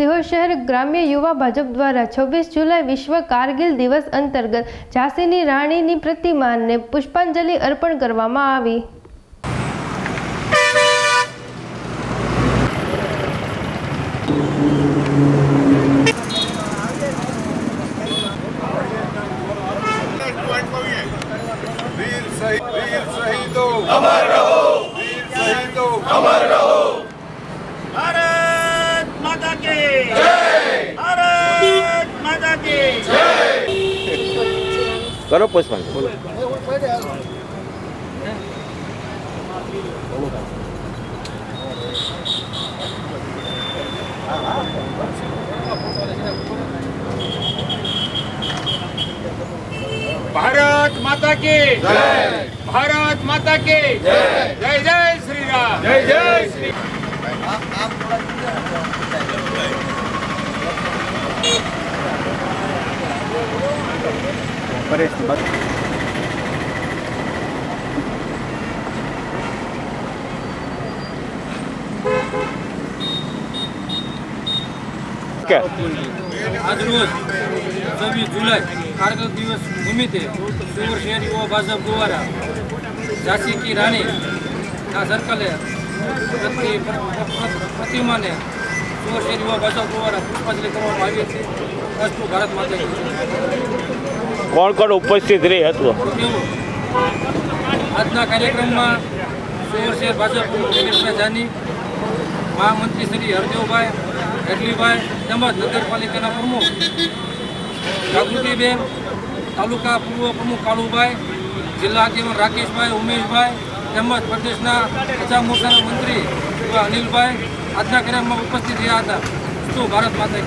સિહોર શહેર ગ્રામ્ય યુવા ભાજપ દ્વારા છવ્વીસ જુલાઈ વિશ્વ કારગિલ દિવસ અંતર્ગત ઝાંસીની રાણીની પ્રતિમાને પુષ્પાંજલિ અર્પણ કરવામાં આવી. વીર શહીદો અમર રહો. વીર શહીદો. અમર રહો. કરો પુષ્પાંજલિ ભારત માતા કે ભારત માતા કે જય કે આજરોજ છવ્વીસ જુલાઈ કારગિલ દિવસ નિમિત્તે સુર શહેર યુવા ભાજપ દ્વારા ઝાંસી કી રાણી ના સર્કલે પ્રતિ પ્રતિમાને સુર શહેર યુવા ભાજપ દ્વારા પુષ્પાંજલિ કરવામાં આવી હતી અસ્તુ ભારત માતા કી કોણ કોણ ઉપસ્થિત રહી હતું? આજના કાર્યક્રમમાં સુર શહેર ભાજપ પ્રમુખ જાની મહામંત્રી શ્રી હરદેવભાઈ હેડલીભાઈ તેમજ નગરપાલિકાના પ્રમુખ જાગૃતિબેન, તાલુકા પૂર્વ પ્રમુખ કાળુભાઈ, જિલ્લા આગેવાન રાકેશભાઈ, ઉમેશભાઈ તેમજ પ્રદેશના પ્રજા મોરચાના મંત્રી અનિલભાઈ આજના કાર્યક્રમમાં ઉપસ્થિત રહ્યા હતા. શું ભારત માતા